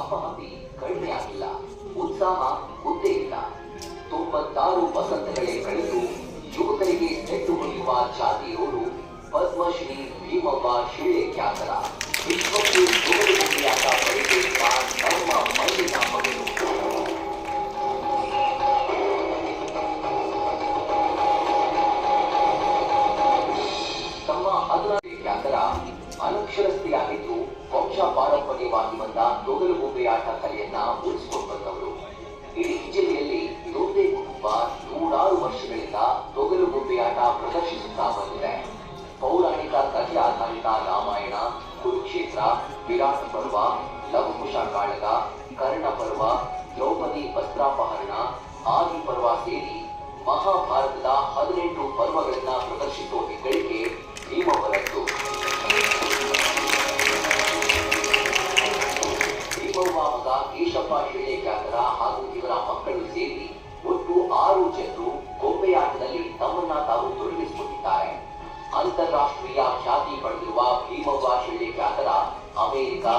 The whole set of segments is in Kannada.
ಅಪಹತಿ ಕಡಿಮೆಯಾಗಿಲ್ಲ, ಉತ್ಸಾಹ ಮುದ್ದೆ ಇಲ್ಲ ತೊಂಬತ್ತಾರು ವಸಂತಗಳೇ ಕಳೆದು ಯುವಕರಿಗೆ ನೆಟ್ಟು ಹೊಡೆಯುವ ಜಾತಿಯವರು ಪದ್ಮಶ್ರೀ ಭೀಮಪ್ಪ ಶಿಳ್ಳೆ ಖ್ಯಾತರ ವಿಶ್ವಕ್ಕೆ ವಂಶ ಪಾರಂಪರ್ಯವಾಗಿ ಬಂದ ತೊಗಲುಗುಂಬೆ ಆಟ ಕಲೆಯನ್ನ ಉಳಿಸಿಕೊಂಡು ಬಂದವರು. ಇಡೀ ಜಿಲ್ಲೆಯಲ್ಲಿ ಇದೊಂದೇ ಕುಟುಂಬ ನೂರಾರು ವರ್ಷಗಳಿಂದ ತೊಗಲುಗುಂಬೆ ಆಟ ಪ್ರದರ್ಶಿಸುತ್ತಾ ಬಂದಿದೆ. ಪೌರಾಣಿಕ ಕಥೆ ಆಧಾರಿತ ರಾಮಾಯಣ, ಕುರುಕ್ಷೇತ್ರ, ವಿರಾಟ್ ಪರ್ವ ಲವಕುಶ ಕಾಳಗ, ಕರ್ಣ ಪರ್ವ, ದ್ರೌಪದಿ ವಸ್ತ್ರಾಪಹರಣ ಆದಿ ಪರ್ವ ಸೇರಿ ಮಹಾಭಾರತದ ಹದಿನೆಂಟು ಪರ್ವಗಳನ್ನ ಪ್ರದರ್ಶಿಸುವ ख्याति बढ़ी वा भीम वा श्रीजातरा अमेरिका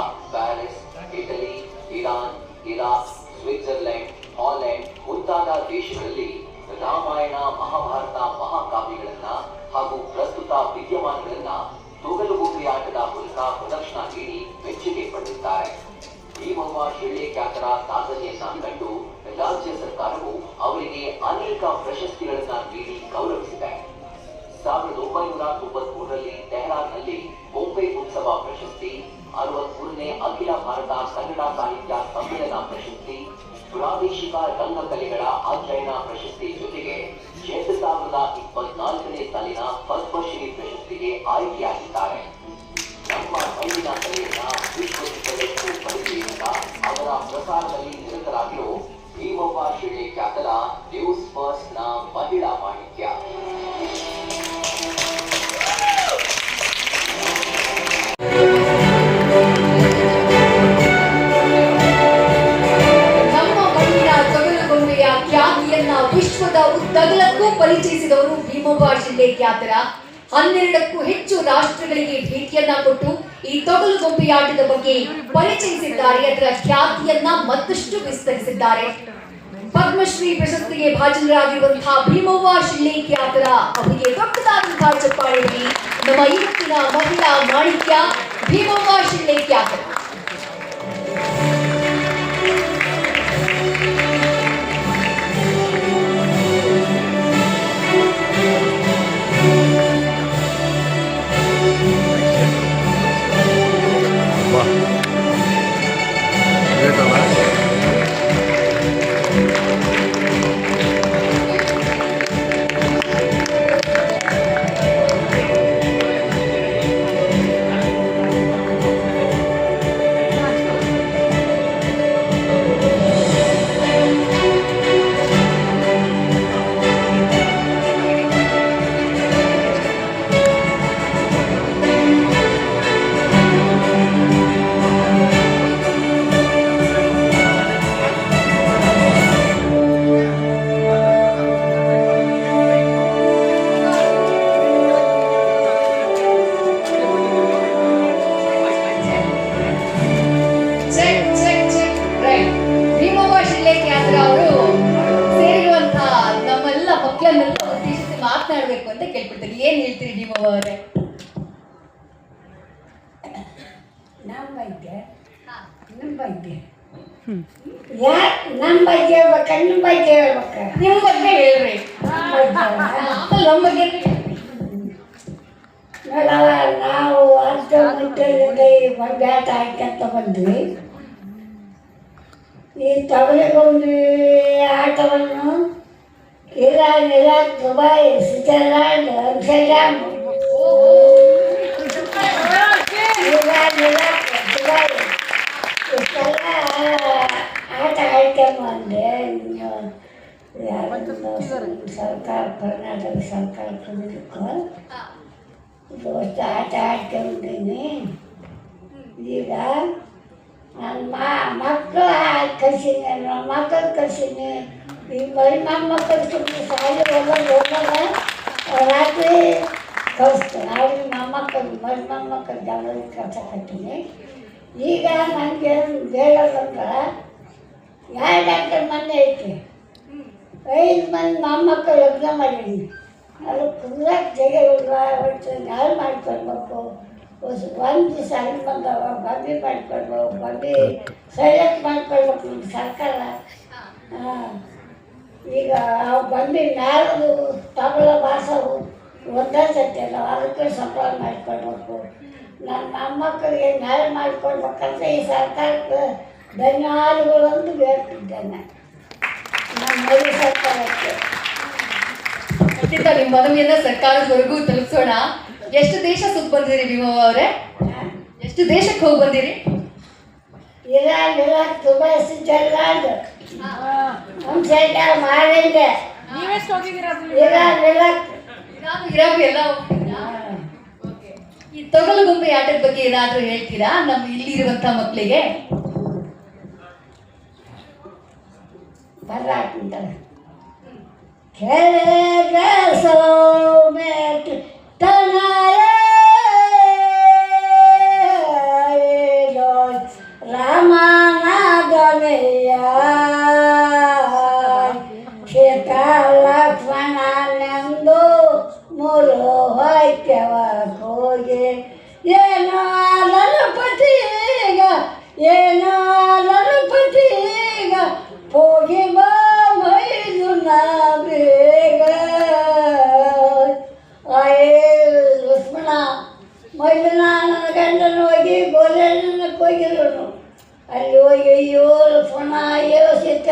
ಸಾವಿರದ ಒಂಬೈನೂರ ತೊಂಬತ್ಮೂರರಲ್ಲಿ ತೆಹರಾನ್ನಲ್ಲಿ ಬೊಂಬೆ ಉತ್ಸವ ಪ್ರಶಸ್ತಿ ಅರವತ್ಮೂರನೇ ಅಖಿಲ ಭಾರತ ಕನ್ನಡ ಸಾಹಿತ್ಯ ಸಮ್ಮೇಳನ ಪ್ರಶಸ್ತಿ ಪ್ರಾದೇಶಿಕ ರಂಗಕಲೆಗಳ ಅಧ್ಯಯನ ಪ್ರಶಸ್ತಿ ಜೊತೆಗೆ ಎರಡು ಸಾವಿರದ ಇಪ್ಪತ್ನಾಲ್ಕನೇ ಸಾಲಿನ ಪದ್ಮಶ್ರೀ ಪ್ರಶಸ್ತಿಗೆ ಆಯ್ಕೆಯಾಗಿದ್ದಾರೆ ನಮ್ಮ ಮಣ್ಣಿನ ಕಲೆಯನ್ನ ವಿಶ್ವವಿದ್ದಷ್ಟು ಪರಿಚಯಿಸಿದ ಅವರ ಪ್ರಸಾರದಲ್ಲಿ ನಿರತರಾಗಿರೋ ಭೀಮವ್ವ ಶಿಳೆ ಖ್ಯಾತರ ನ್ಯೂಸ್ ಫಸ್ಟ್ ನ ಮಹಿಳಾ ಮಾಣಿಕ್ಯ ಉದ್ದಗಲಕ್ಕೂ ಪರಿಚಯಿಸಿದವರು ಭೀಮವ್ವ ಶಿಂದೆ ಖ್ಯಾತರ. ಹನ್ನೆರಡಕ್ಕೂ ಹೆಚ್ಚು ರಾಷ್ಟ್ರಗಳಿಗೆ ಭೇಟಿಯನ್ನ ಕೊಟ್ಟು ಈ ತೊಗಲುಗೊಂಬೆಯಾಟದ ಬಗ್ಗೆ ಪರಿಚಯಿಸಿದ್ದಾರೆ. ಅದರ ಖ್ಯಾತಿಯನ್ನ ಮತ್ತಷ್ಟು ವಿಸ್ತರಿಸಿದ್ದಾರೆ. ಪದ್ಮಶ್ರೀ ಪ್ರಶಸ್ತಿಗೆ ಭಾಜನರಾಗಿರುವಂತಹ ಭೀಮವ್ವ ಶಿಳ್ಳೆ ಖ್ಯಾತರ ಅವರಿಗೆ ದೊಡ್ಡದಾದಂತಹ ಚಪ್ಪಾಳೆಯಲ್ಲಿ ನಮ್ಮ ಇವತ್ತಿನ ಮಹಿಳಾ ಮಾಣಿಕ್ಯ ಭೀಮವ್ವ ಶಿಳ್ಳೆ ಖ್ಯಾತರ. ಮಾತನಾಡಬೇಕು ಅಂತ ಕೇಳ್ಬಿಡ್ತೀನಿ ಏನು ಹೇಳ್ತೀರಿ ನೀವು ಅವರೇ? ನಮ್ಮ ಬಗ್ಗೆ ನಮ್ಮ ಬಗ್ಗೆ ಯಾ ನಮ್ಮ ಬಗ್ಗೆ ಹೇಳ್ಬೇಕ ನಿಮ್ಮ ಬಗ್ಗೆ ಹೇಳ್ಬೇಕ? ನಿಮ್ಮ ಬಗ್ಗೆ ಹೇಳ್ರಿ. ನಮ್ಮ ಬಗ್ಗೆ ನೋಡವ ನಾವು ಅರ್ಧ ಮುಟ್ಟಲ್ಲಿ ಬ್ಯಾಟ್ ಹಾಕ್ಯಂತ ಬಂದ್ವಿ. ಈ ತೊಗಲಿಗೊಂದು ಆಟವನ್ನು Iran Iraq Dubai Switzerland Amsterdam Iran Iraq Dubai ಇಷ್ಟೆಲ್ಲ ಆಟ ಆಡ್ಕೊಂಬಂದೆ ಇನ್ನು ಯಾರನ್ನು ಸರ್ಕಾರ ಕರ್ನಾಟಕ ಸರ್ಕಾರ ಕೊಡಲಿಕ್ಕೆ ಇವತ್ತು ಆಟ ಆಡ್ಕೊಂಡಿದ್ದೀನಿ ಈಗ ನನ್ನ ಮಾ ಮಕ್ಕಳು ಕಳ್ಸೀನಿ ನನ್ನ ಮಕ್ಕಳು ಕಳ್ಸೀನಿ ಈ ಮರಿ ಮೊಮ್ಮಕ್ಕಳು ಸುಮ್ಮನೆ ಶಾಲೆ ಹೋಗೋದು ಹೋಗೋದ ರಾತ್ರಿ ಕಳಿಸ್ತೀನಿ ಅವ್ರಿಗೆ ಮೊಮ್ಮಕ್ಕಳು ಮರಿ ಮೊಮ್ಮಕ್ಕಳು ಜಾಗದಲ್ಲಿ ಕಳ್ಸಕತ್ತೀನಿ ಈಗ ನನಗೆ ಹೇಳೋದಂದ್ರೆ ಎರಡು ಎಕರೆ ಮನೆ ಐತಿ ಐದು ಮಂದಿ ಮೊಮ್ಮಕ್ಕಳು ಲಗ್ನ ಮಾಡೀನಿ ಅದು ಕುಂದ್ರಕ್ಕೆ ಜಾಗ ಇಲ್ಲ ಒಟ್ಟು ಹಾಳು ಮಾಡ್ಕೊಳ್ಬೇಕು ಒಂದು ದಿವಸ ಅಲ್ಲಿ ಬಂದವ ಬಂದಿ ಮಾಡ್ಕೊಳ್ಬೇಕು ಬಂದಿ ಸೈಲೆಂಟ್ ಮಾಡ್ಕೊಳ್ಬೇಕು ನಮ್ಮ ಸರ್ಕಾರ ಹಾಂ ಈಗ ಅವು ಬಂದು ನಾಳೆ ತಬಲ ಬಾಸವು ಒಂದೇ ಸತ್ಯ ಅಲ್ಲ ಅದಕ್ಕೆ ಸಂಬಳ ಮಾಡಿಕೊಡ್ಬೇಕು ನನ್ನ ಮೊಮ್ಮಕ್ಕಳಿಗೆ ನ್ಯಾಯ ಮಾಡಿಕೊಡ್ಬೇಕಂತ ಈ ಸರ್ಕಾರಕ್ಕೆ ಧನ್ಯವಾದಗಳು ಅಂತ ನಮ್ಮ ಮೋದಿ ಸರ್ಕಾರಕ್ಕೆ. ಖಂಡಿತ ನಿಮ್ಮ ಮನವಿಯನ್ನ ಸರ್ಕಾರದವರೆಗೂ ತಲುಪಿಸೋಣ. ಎಷ್ಟು ದೇಶ ಸುತ್ತ ಬಂದಿರಿ ನೀವು ಅವರೇ? ಎಷ್ಟು ದೇಶಕ್ಕೆ ಹೋಗಿ ಬಂದಿರಿ? Iran Iraq Dubai Switzerland. ಒಂದು ನೀವೆಷ್ಟು ಹೋಗಿದ್ದೀರಾ ನಾನು ಎಲ್ಲ ಹೋಗ್ತೀರಾ? ಈ ತೊಗಲು ಗೊಂಬೆ ಆಟದ ಬಗ್ಗೆ ಏನಾದ್ರೂ ಹೇಳ್ತೀರಾ? ನಮ್ಮ ಇಲ್ಲಿರುವಂತ ಮಕ್ಕಳಿಗೆ ಬರ್ರಾಕ್ತಾರೆ ಕೇಳ ಸೌಮ್ಯಟ್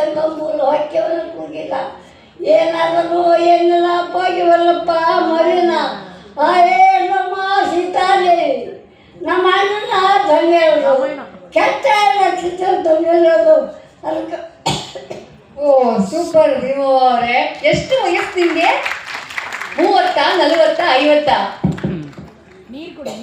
ಸಿಕ್ಕಂದ ಮೂರು ಹೊಕ್ಕೆವನ ಕೂಗಿಲ್ಲ. ಏನಾದನು ಏನಿಲ್ಲ ಹೋಗಿವಲ್ಲಪ್ಪ ಮರಿನ. ಆಯೇ ನಮ್ಮ ಸೀತಾದೇವಿ ನಮ್ಮ ಅಣ್ಣನ ಧನ್ಯರು ಕೆಟ್ಟ ಧನ್ಯರು ಅದಕ್ಕೆ ಓ ಸೂಪರ್ ಭೀಮವ್ವ ಅವರೇ. ಎಷ್ಟು ವಯಸ್ಸು ನಿಮಗೆ? ಮೂವತ್ತಾ ನಲವತ್ತಾ ಐವತ್ತಾ? ನೀರು ಕುಡಿ